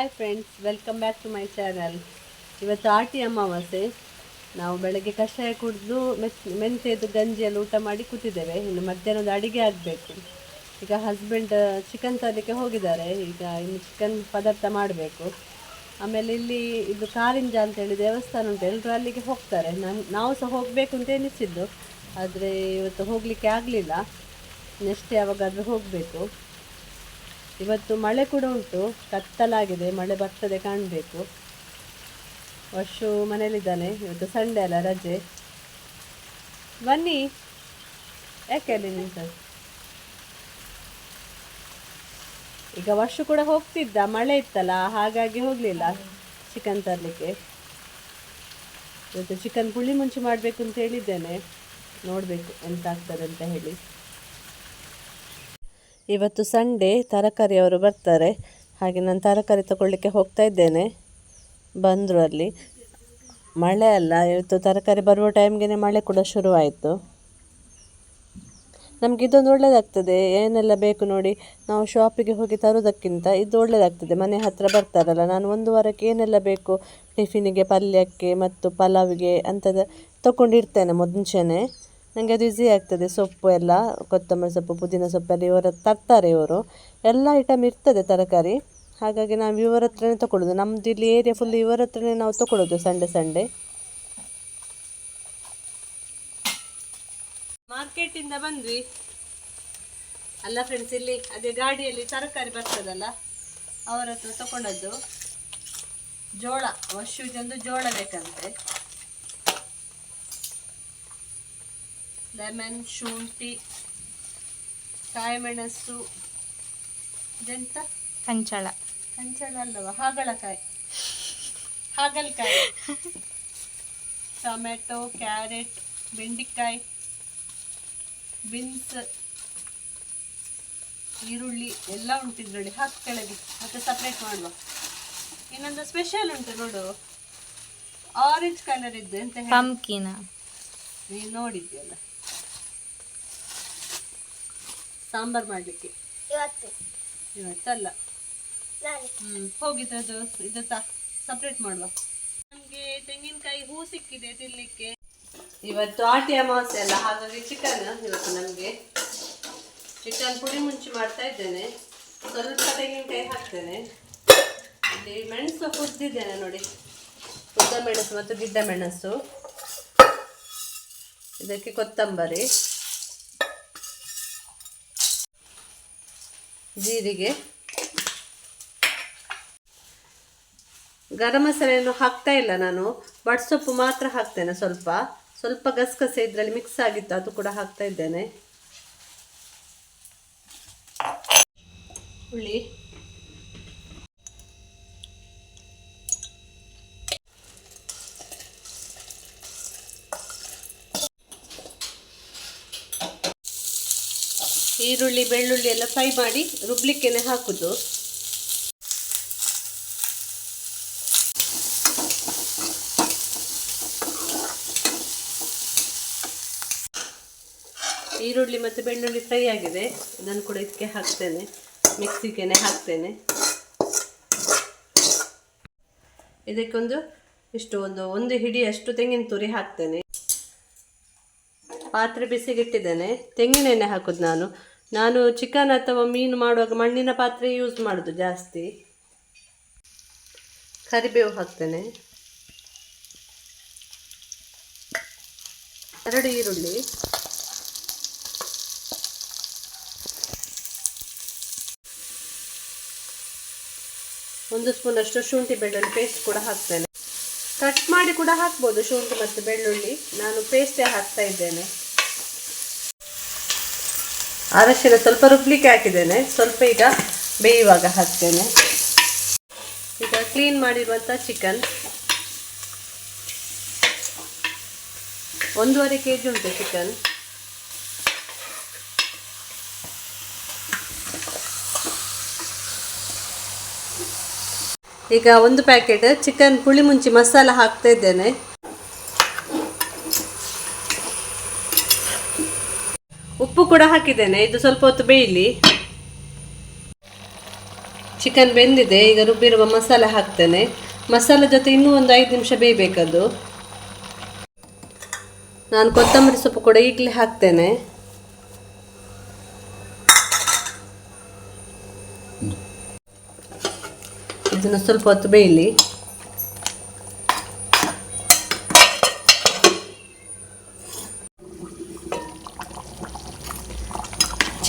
Hi friends welcome back to my channel ಇವತ್ತು ಆಟಿ ಅಮಾವಾಸ್ಯೆ. ನಾವು ಬೆಳಗ್ಗೆ ಕಷಾಯ ಕುಡಿದು ಮೆಸ್ ಮೆಂತ್ಯದು ಗಂಜಿಯಲ್ಲಿ ಊಟ ಮಾಡಿ ಕೂತಿದ್ದೇವೆ. ಇನ್ನು ಮಧ್ಯಾಹ್ನದ ಅಡುಗೆ ಆಗಬೇಕು. ಈಗ ಹಸ್ಬೆಂಡ್ ಚಿಕನ್ ತರಲಿಕ್ಕೆ ಹೋಗಿದ್ದಾರೆ. ಈಗ ಇನ್ನು ಚಿಕನ್ ಪದಾರ್ಥ ಮಾಡಬೇಕು. ಆಮೇಲೆ ಇಲ್ಲಿ ಇದು ಕಾರಿಂಜ ಅಂತೇಳಿ ದೇವಸ್ಥಾನ ಉಂಟು. ಎಲ್ಲರೂ ಅಲ್ಲಿಗೆ ಹೋಗ್ತಾರೆ. ನಾನು ನಾವು ಸಹ ಹೋಗಬೇಕು ಅಂತ ಎನಿಸಿದ್ದು. ಆದರೆ ಇವತ್ತು ಹೋಗಲಿಕ್ಕೆ ಆಗಲಿಲ್ಲ. ನೆಕ್ಸ್ಟ್ ಯಾವಾಗಾದರೂ ಹೋಗಬೇಕು. ಇವತ್ತು ಮಳೆ ಕೂಡ ಉಂಟು, ಕತ್ತಲಾಗಿದೆ, ಮಳೆ ಬರ್ತದೆ ಕಾಣಬೇಕು. ವರ್ಷು ಮನೇಲಿದ್ದಾನೆ ಇವತ್ತು ಸಂಡೇ ಅಲ್ಲ ರಜೆ. ಬನ್ನಿ. ಯಾಕೆ ಅಲ್ಲಿ ನಿಂತ? ಈಗ ವರ್ಷ ಕೂಡ ಹೋಗ್ತಿದ್ದ, ಮಳೆ ಇತ್ತಲ್ಲ, ಹಾಗಾಗಿ ಹೋಗಲಿಲ್ಲ ಚಿಕನ್ ತರಲಿಕ್ಕೆ. ಇವತ್ತು ಚಿಕನ್ ಪುಳಿ ಮುಂಚೆ ಮಾಡಬೇಕು ಅಂತ ಹೇಳಿದ್ದೇನೆ. ನೋಡಬೇಕು ಎಂತ ಆಗ್ತದೆ ಅಂತ ಹೇಳಿ. ಇವತ್ತು ಸಂಡೇ ತರಕಾರಿ ಅವರು ಬರ್ತಾರೆ. ಹಾಗೆ ನಾನು ತರಕಾರಿ ತಗೊಳ್ಳಿಕ್ಕೆ ಹೋಗ್ತಾ ಇದ್ದೇನೆ. ಬಂದರು ಅಲ್ಲಿ. ಮಳೆ ಅಲ್ಲ, ಇವತ್ತು ತರಕಾರಿ ಬರುವ ಟೈಮ್ಗೆ ಮಳೆ ಕೂಡ ಶುರುವಾಯಿತು. ನಮಗೆ ಇದೊಂದು ಒಳ್ಳೆಯದಾಗ್ತದೆ ಏನೆಲ್ಲ ಬೇಕು ನೋಡಿ ನಾವು ಶಾಪಿಗೆ ಹೋಗಿ ತರೋದಕ್ಕಿಂತ ಇದು ಒಳ್ಳೆಯದಾಗ್ತದೆ ಮನೆ ಹತ್ತಿರ ಬರ್ತಾರಲ್ಲ, ನಾನು ಒಂದು ವಾರಕ್ಕೆ ಏನೆಲ್ಲ ಬೇಕು? ಟಿಫಿನಿಗೆ ಪಲ್ಯಕ್ಕೆ ಮತ್ತು ಪಲಾವಿಗೆ ಅಂಥದ್ದು ತಗೊಂಡಿರ್ತೇನೆ ಮುಂಚೆನೇ. ನನಗೆ ಅದು ಈಸಿ ಆಗ್ತದೆ. ಸೊಪ್ಪು ಎಲ್ಲ, ಕೊತ್ತಂಬರಿ ಸೊಪ್ಪು, ಪುದೀನ ಸೊಪ್ಪೆಲ್ಲ ಇವರು ತರ್ತಾರೆ ಇವರು. ಎಲ್ಲ ಐಟಮ್ ಇರ್ತದೆ ತರಕಾರಿ. ಹಾಗಾಗಿ ನಾವು ಇವರ ಹತ್ರನೇ ತಗೊಳ್ಳೋದು ನಮ್ಮದು ಇಲ್ಲಿ ಏರಿಯಾ ಫುಲ್ ಇವರ ಹತ್ರನೇ ನಾವು ತೊಗೊಳ್ಳೋದು ಸಂಡೆ ಸಂಡೆ. ಮಾರ್ಕೆಟಿಂದ ಬಂದ್ವಿ. ಅಲ್ಲ ಫ್ರೆಂಡ್ಸ್ ಇಲ್ಲಿ ಅದೇ ಗಾಡಿಯಲ್ಲಿ ತರಕಾರಿ ಬರ್ತದಲ್ಲ, ಅವರ ಹತ್ರ ತಗೊಂಡದ್ದು ಜೋಳ ವರ್ಷದಂದು ಜೋಳ ಬೇಕಂತೆ. ಲೆಮನ್ ಶುಂಠಿ ಕಾಯಿಮೆಣಸು ಇದೆಂತ? ಕಂಚಳ. ಕಂಚಳ ಅಲ್ಲವ? ಹಾಗಲಕಾಯಿ. ಹಾಗಲಕಾಯಿ. ಟೊಮೆಟೊ ಕ್ಯಾರೆಟ್ ಬೆಂಡೆಕಾಯಿ ಬೀನ್ಸ್ ಈರುಳ್ಳಿ ಎಲ್ಲ ಉಂಟು ಇದರಲ್ಲಿ. ಹಾಕಿ ಕೆಳಗೆ. ಮತ್ತೆ ಸಪ್ರೇಟ್ ಮಾಡುವ. ಇನ್ನೊಂದು ಸ್ಪೆಷಲ್ ಉಂಟು ನೋಡು. ಆರೆಂಜ್ ಕಲರ್ ಇದ್ದು ಎಂತ ಹೇಳಿ? ಪಂಪ್ಕಿನ ನೀನು ನೋಡಿದ್ಯಲ್ಲ ಸಾಂಬಾರ್ ಮಾಡಲಿಕ್ಕೆ. ಇವತ್ತಲ್ಲ. ಹ್ಞೂ ಹೋಗಿದ್ದು ಇದು ಸಪ್ರೇಟ್ ಮಾಡುವ. ನಮಗೆ ತೆಂಗಿನಕಾಯಿ ಹೂ ಸಿಕ್ಕಿದೆ ತಿನ್ಲಿಕ್ಕೆ. ಇವತ್ತು ಆಟಿ ಅಮಾವಾಸ್ಯೆ ಅಲ್ಲ ಹಾಗಾಗಿ ಚಿಕನ್ ಇವತ್ತು ನಮಗೆ ಚಿಕನ್ ಪುಡಿ ಮುಂಚೆ ಮಾಡ್ತಾ ಇದ್ದೇನೆ. ಸ್ವಲ್ಪ ತೆಂಗಿನಕಾಯಿ ಹಾಕ್ತೇನೆ. ಇಲ್ಲಿ ಮೆಣಸು ಕುದ್ದಿದ್ದೇನೆ ನೋಡಿ. ಉದ್ದ ಮೆಣಸು ಮತ್ತು ಗಿಡ್ಡ ಮೆಣಸು. ಇದಕ್ಕೆ ಕೊತ್ತಂಬರಿ. ಜೀರಿಗೆ. ಗರಂ ಮಸಾಲೆಯನ್ನು ಹಾಕ್ತಾ ಇಲ್ಲ ನಾನು ಬಡ್ಸೊಪ್ಪು ಮಾತ್ರ ಹಾಕ್ತೇನೆ ಸ್ವಲ್ಪ. ಸ್ವಲ್ಪ ಗಸಗಸೆ ಇದರಲ್ಲಿ ಮಿಕ್ಸ್ ಆಗಿತ್ತು, ಅದು ಕೂಡ ಹಾಕ್ತಾ ಇದ್ದೇನೆ. ಹುಳಿ. ಈರುಳ್ಳಿ, ಬೆಳ್ಳುಳ್ಳಿ ಎಲ್ಲ ಫ್ರೈ ಮಾಡಿ ರುಬ್ಲಿಕ್ಕೆನೆ ಹಾಕುದು. ಈರುಳ್ಳಿ ಮತ್ತು ಬೆಳ್ಳುಳ್ಳಿ ಫ್ರೈ ಆಗಿದೆ. ಇದನ್ನು ಕೂಡ ಇದಕ್ಕೆ ಹಾಕ್ತೇನೆ. ಮಿಕ್ಸಿಗೆನೆ ಹಾಕ್ತೇನೆ. ಇದಕ್ಕೊಂದು ಇಷ್ಟು ಒಂದು ಒಂದು ಹಿಡಿಯಷ್ಟು ತೆಂಗಿನ ತುರಿ ಹಾಕ್ತೇನೆ. ಪಾತ್ರೆ ಬಿಸಿಗಿಟ್ಟಿದ್ದೇನೆ. ತೆಂಗಿನೆಣ್ಣೆ ಹಾಕೋದು ನಾನು. ನಾನು ಚಿಕನ್ ಅಥವಾ ಮೀನು ಮಾಡುವಾಗ ಮಣ್ಣಿನ ಪಾತ್ರೆ ಯೂಸ್ ಮಾಡೋದು ಜಾಸ್ತಿ. ಕರಿಬೇವು ಹಾಕ್ತೇನೆ. ಎರಡು ಈರುಳ್ಳಿ. ಒಂದು ಸ್ಪೂನ್ ಅಷ್ಟು ಶುಂಠಿ ಬೆಳ್ಳುಳ್ಳಿ ಪೇಸ್ಟ್ ಕೂಡ ಹಾಕ್ತೇನೆ. ಕಟ್ ಮಾಡಿ ಕೂಡ ಹಾಕ್ಬೋದು ಶುಂಠಿ ಮತ್ತು ಬೆಳ್ಳುಳ್ಳಿ. ನಾನು ಪೇಸ್ಟೇ ಹಾಕ್ತಾ ಇದ್ದೇನೆ. ಅರಶಿನ ಸ್ವಲ್ಪ ರುಬ್ಲಿಕ್ಕೆ ಹಾಕಿದ್ದೇನೆ. ಸ್ವಲ್ಪ ಈಗ ಬೇಯುವಾಗ ಹಾಕ್ತೇನೆ. ಈಗ ಕ್ಲೀನ್ ಮಾಡಿರುವಂಥ ಚಿಕನ್ ಒಂದೂವರೆ ಕೆ ಜಿ ಉಂಟು ಚಿಕನ್ ಈಗ ಒಂದು ಪ್ಯಾಕೆಟ್ ಚಿಕನ್ ಪುಳಿ ಮುಂಚಿ ಮಸಾಲ ಹಾಕ್ತಾ ಇದ್ದೇನೆ. ಉಪ್ಪು ಕೂಡ ಹಾಕಿದ್ದೇನೆ. ಇದು ಸ್ವಲ್ಪ ಹೊತ್ತು ಬೇಯಲಿ. ಚಿಕನ್ ಬೆಂದಿದೆ. ಈಗ ರುಬ್ಬಿರುವ ಮಸಾಲೆ ಹಾಕ್ತೇನೆ. ಮಸಾಲೆ ಜೊತೆ ಇನ್ನೂ ಒಂದು ಐದು ನಿಮಿಷ ಬೇಯಬೇಕದು. ನಾನು ಕೊತ್ತಂಬರಿ ಸೊಪ್ಪು ಕೂಡ ಈಗಲೇ ಹಾಕ್ತೇನೆ. ಇದನ್ನು ಸ್ವಲ್ಪ ಹೊತ್ತು ಬೇಯಲಿ.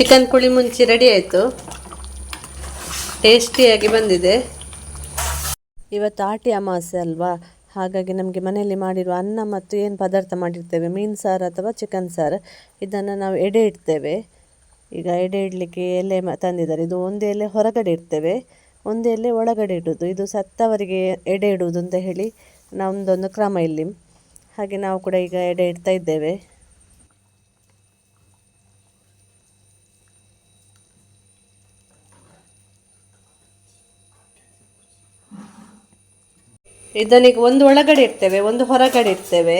ಚಿಕನ್ ಕುಳಿ ಮುಂಚಿ ರೆಡಿ ಆಯಿತು. ಟೇಸ್ಟಿಯಾಗಿ ಬಂದಿದೆ. ಇವತ್ತು ಆಟಿ ಅಮಾವಾಸ್ಯೆ ಅಲ್ವಾ? ಹಾಗಾಗಿ ನಮಗೆ ಮನೆಯಲ್ಲಿ ಮಾಡಿರುವ ಅನ್ನ ಮತ್ತು ಏನು ಪದಾರ್ಥ ಮಾಡಿರ್ತೇವೆ? ಮೀನು ಸಾರು ಅಥವಾ ಚಿಕನ್ ಸಾರು? ಇದನ್ನು ನಾವು ಎಡೆ ಇಡ್ತೇವೆ. ಈಗ ಎಡೆ ಇಡಲಿಕ್ಕೆ ಎಲೆ ತಂದಿದ್ದಾರೆ. ಇದು ಒಂದು ಎಲೆ ಹೊರಗಡೆ ಇಡ್ತೇವೆ. ಒಂದು ಎಲೆ ಒಳಗಡೆ ಇಡೋದು. ಇದು ಸತ್ತವರಿಗೆ ಎಡೆ ಇಡುವುದು ಅಂತ ಹೇಳಿ ನಮ್ಮದೊಂದು ಕ್ರಮ ಇಲ್ಲಿ. ಹಾಗೆ ನಾವು ಕೂಡ ಈಗ ಎಡೆ ಇಡ್ತಾ ಇದ್ದೇವೆ. ಇದನ್ನೀಗ ಒಂದು ಒಳಗಡೆ ಇರ್ತೇವೆ ಒಂದು ಹೊರಗಡೆ ಇರ್ತೇವೆ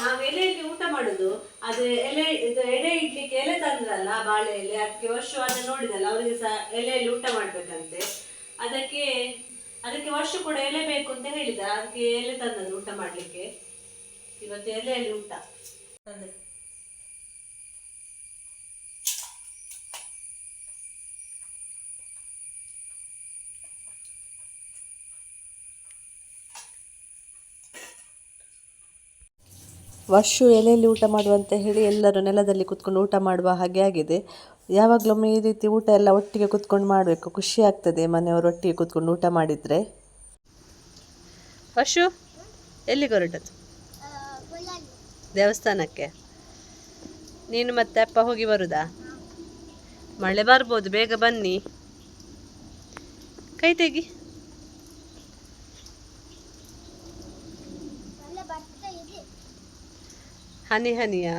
ನಾವು ಎಲೆಯಲ್ಲಿ ಊಟ ಮಾಡುದು, ಅದು ಎಲೆ, ಇದು ಎಡೆ ಇಡ್ಲಿಕ್ಕೆ ಎಲೆ ತಂದ್ರಲ್ಲ ಬಾಳೆ ಎಲೆ, ಅದಕ್ಕೆ ವರ್ಷವಾದ ನೋಡಿದಲ್ಲ ಅವರಿಗೆ ಸಹ ಎಲೆಯಲ್ಲಿ ಊಟ ಮಾಡ್ಬೇಕಂತೆ. ಅದಕ್ಕೆ ಅದಕ್ಕೆ ವರ್ಷ ಕೂಡ ಎಲೆ ಬೇಕು ಅಂತ ಹೇಳಿದ, ಅದಕ್ಕೆ ಎಲೆ ತಂದದ್ದು ಊಟ ಮಾಡ್ಲಿಕ್ಕೆ. ಇವತ್ತು ಎಲೆಯಲ್ಲಿ ಊಟ. ವರ್ಷು ಎಲೆಯಲ್ಲಿ ಊಟ ಮಾಡುವಂತ ಹೇಳಿ ಎಲ್ಲರೂ ನೆಲದಲ್ಲಿ ಕುತ್ಕೊಂಡು ಊಟ ಮಾಡುವ ಹಾಗೆ ಆಗಿದೆ. ಯಾವಾಗಲೊಮ್ಮೆ ಈ ರೀತಿ ಊಟ ಎಲ್ಲ ಒಟ್ಟಿಗೆ ಕುತ್ಕೊಂಡು ಮಾಡಬೇಕು. ಖುಷಿ ಆಗ್ತದೆ ಮನೆಯವರು ಒಟ್ಟಿಗೆ ಕುತ್ಕೊಂಡು ಊಟ ಮಾಡಿದರೆ. ವರ್ಷು, ಎಲ್ಲಿಗೆ ಹೊರಟದ್ದು? ದೇವಸ್ಥಾನಕ್ಕೆ. ನೀನು ಮತ್ತೆ ಅಪ್ಪ ಹೋಗಿ ಬರುದಾ? ಮಳೆ ಬರ್ಬೋದು, ಬೇಗ ಬನ್ನಿ. ಕೈ ತೆಗಿ. ಹನಿ ಹನಿಯ?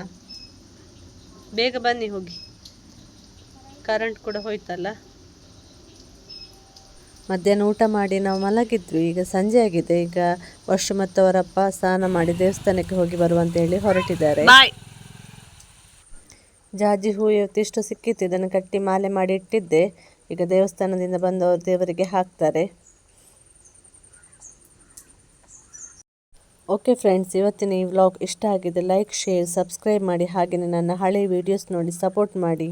ಬೇಗ ಬನ್ನಿ ಹೋಗಿ. ಕರೆಂಟ್ ಕೂಡ ಹೋಯ್ತಲ್ಲ? ಮಧ್ಯಾಹ್ನ ಊಟ ಮಾಡಿ ನಾವು ಮಲಗಿದ್ವಿ. ಈಗ ಸಂಜೆ ಆಗಿದೆ. ಈಗ ವರ್ಷ ಮತ್ತವರಪ್ಪ ಸ್ನಾನ ಮಾಡಿ ದೇವಸ್ಥಾನಕ್ಕೆ ಹೋಗಿ ಬರುವಂತ ಹೇಳಿ ಹೊರಟಿದ್ದಾರೆ. ಜಾಜಿ ಹೂ ಇವತ್ತಿಷ್ಟು ಸಿಕ್ಕಿತ್ತು. ಇದನ್ನು ಕಟ್ಟಿ ಮಾಲೆ ಮಾಡಿ ಇಟ್ಟಿದ್ದೆ. ಈಗ ದೇವಸ್ಥಾನದಿಂದ ಬಂದವರು ದೇವರಿಗೆ ಹಾಕ್ತಾರೆ. ಓಕೆ ಫ್ರೆಂಡ್ಸ್, ಇವತ್ತಿನ ಈ ವ್ಲಾಗ್ ಇಷ್ಟ ಆಗಿದೆ, ಲೈಕ್, ಶೇರ್, ಸಬ್ಸ್ಕ್ರೈಬ್ ಮಾಡಿ ಹಾಗೆಯೇ ನನ್ನ ಹಳೆ ವೀಡಿಯೋಸ್ ನೋಡಿ ಸಪೋರ್ಟ್ ಮಾಡಿ.